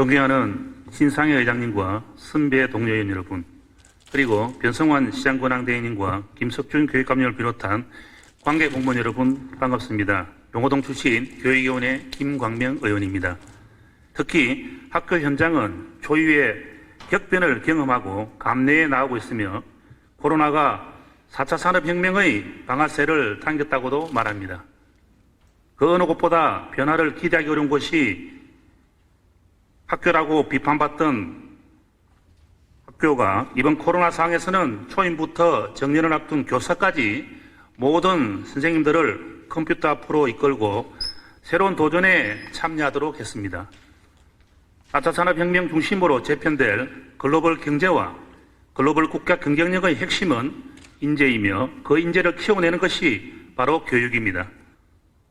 존경하는 신상희 회장님과 선배 동료위원 여러분, 그리고 변성환 시장권항대행님과 김석준 교육감님을 비롯한 관계 공무원 여러분 반갑습니다. 용호동 출신 교육위원회 김광명 의원입니다. 특히 학교 현장은 초유의 격변을 경험하고 감내에 나오고 있으며 코로나가 4차 산업혁명의 방아쇠를 당겼다고도 말합니다. 그 어느 곳보다 변화를 기대하기 어려운 곳이 학교라고 비판받던 학교가 이번 코로나 상황에서는 초임부터 정년을 앞둔 교사까지 모든 선생님들을 컴퓨터 앞으로 이끌고 새로운 도전에 참여하도록 했습니다. 4차 산업혁명 중심으로 재편될 글로벌 경제와 글로벌 국가 경쟁력의 핵심은 인재이며 그 인재를 키워내는 것이 바로 교육입니다.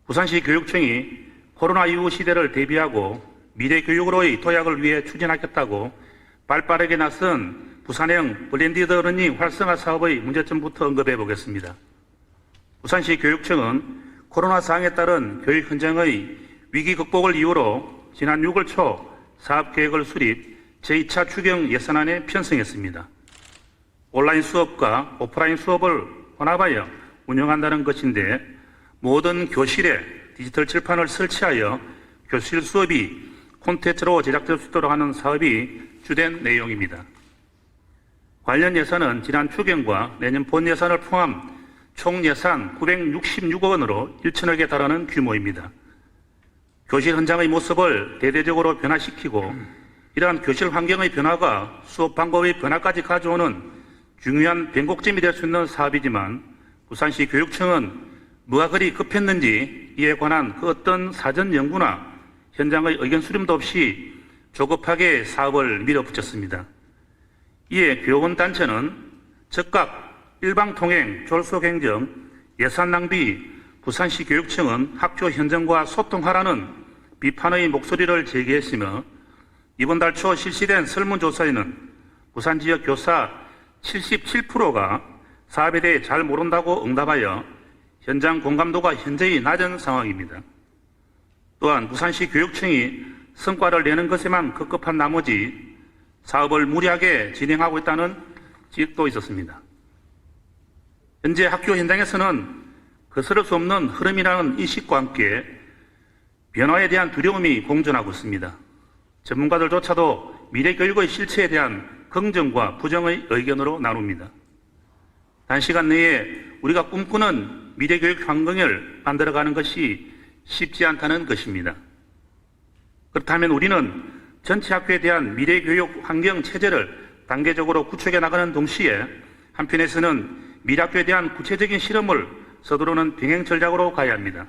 부산시 교육청이 코로나 이후 시대를 대비하고 미래 교육으로의 도약을 위해 추진하겠다고 발빠르게 나선 부산형 블렌디드 러닝 활성화 사업의 문제점부터 언급해 보겠습니다. 부산시 교육청은 코로나 상황에 따른 교육 현장의 위기 극복을 이유로 지난 6월 초 사업 계획을 수립 제2차 추경 예산안에 편성했습니다. 온라인 수업과 오프라인 수업을 혼합하여 운영한다는 것인데 모든 교실에 디지털 칠판을 설치하여 교실 수업이 콘텐츠로 제작될 수 있도록 하는 사업이 주된 내용입니다. 관련 예산은 지난 추경과 내년 본 예산을 포함 총 예산 966억 원으로 1천억에 달하는 규모입니다. 교실 현장의 모습을 대대적으로 변화시키고 이러한 교실 환경의 변화가 수업 방법의 변화까지 가져오는 중요한 변곡점이 될 수 있는 사업이지만 부산시 교육청은 뭐가 그리 급했는지 이에 관한 그 어떤 사전 연구나 현장의 의견 수렴도 없이 조급하게 사업을 밀어붙였습니다. 이에 교원 단체는 즉각 일방통행, 졸속행정, 예산 낭비, 부산시 교육청은 학교 현장과 소통하라는 비판의 목소리를 제기했으며 이번 달 초 실시된 설문조사에는 부산 지역 교사 77%가 사업에 대해 잘 모른다고 응답하여 현장 공감도가 현저히 낮은 상황입니다. 또한 부산시 교육청이 성과를 내는 것에만 급급한 나머지 사업을 무리하게 진행하고 있다는 지적도 있었습니다. 현재 학교 현장에서는 거스를 수 없는 흐름이라는 인식과 함께 변화에 대한 두려움이 공존하고 있습니다. 전문가들조차도 미래 교육의 실체에 대한 긍정과 부정의 의견으로 나눕니다. 단시간 내에 우리가 꿈꾸는 미래 교육 환경을 만들어가는 것이 쉽지 않다는 것입니다. 그렇다면 우리는 전체 학교에 대한 미래 교육 환경 체제를 단계적으로 구축해 나가는 동시에 한편에서는 미래학교에 대한 구체적인 실험을 서두르는 병행 전략으로 가야 합니다.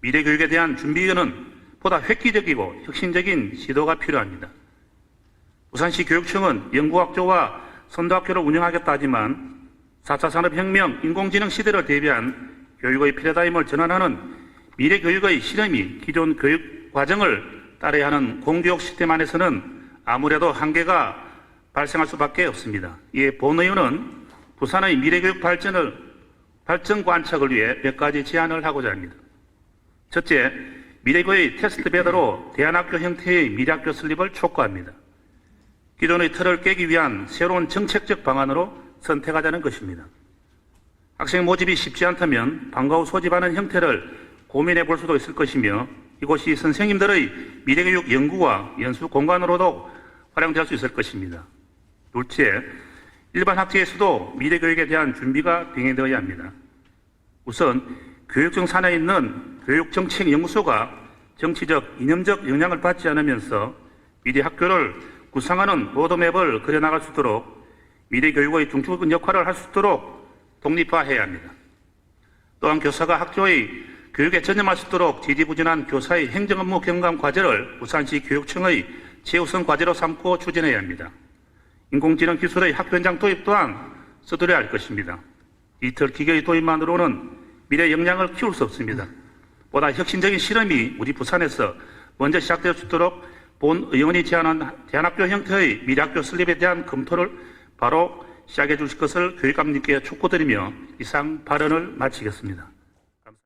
미래 교육에 대한 준비는 보다 획기적이고 혁신적인 시도가 필요합니다. 부산시 교육청은 연구학교와 선도학교를 운영하겠다 하지만 4차 산업혁명 인공지능 시대를 대비한 교육의 패러다임을 전환하는 미래 교육의 실험이 기존 교육 과정을 따라야 하는 공교육 시스템 안에서는 아무래도 한계가 발생할 수밖에 없습니다. 이에 본 의원은 부산의 미래교육 발전을 발전 관측을 위해 몇 가지 제안을 하고자 합니다. 첫째, 미래교의 테스트 배더로 대안학교 형태의 미래학교 설립을 촉구합니다. 기존의 틀을 깨기 위한 새로운 정책적 방안으로 선택하자는 것입니다. 학생 모집이 쉽지 않다면 방과 후 소집하는 형태를 고민해 볼 수도 있을 것이며 이곳이 선생님들의 미래교육 연구와 연수 공간으로도 활용될 수 있을 것입니다. 둘째, 일반 학교에서도 미래교육에 대한 준비가 병행되어야 합니다. 우선 교육청 산하에 있는 교육정책연구소가 정치적, 이념적 영향을 받지 않으면서 미래 학교를 구상하는 로드맵을 그려나갈 수 있도록 미래 교육의 중추 역할을 할 수 있도록 독립화해야 합니다. 또한 교사가 학교의 교육에 전념할 수 있도록 지지부진한 교사의 행정 업무 경감 과제를 부산시 교육청의 최우선 과제로 삼고 추진해야 합니다. 인공지능 기술의 학교 현장 도입 또한 서두려야 할 것입니다. 디지털 기계의 도입만으로는 미래 역량을 키울 수 없습니다. 보다 혁신적인 실험이 우리 부산에서 먼저 시작될 수 있도록 본 의원이 제안한 대안학교 형태의 미래학교 설립에 대한 검토를 바로 시작해 주실 것을 교육감님께 촉구드리며 이상 발언을 마치겠습니다.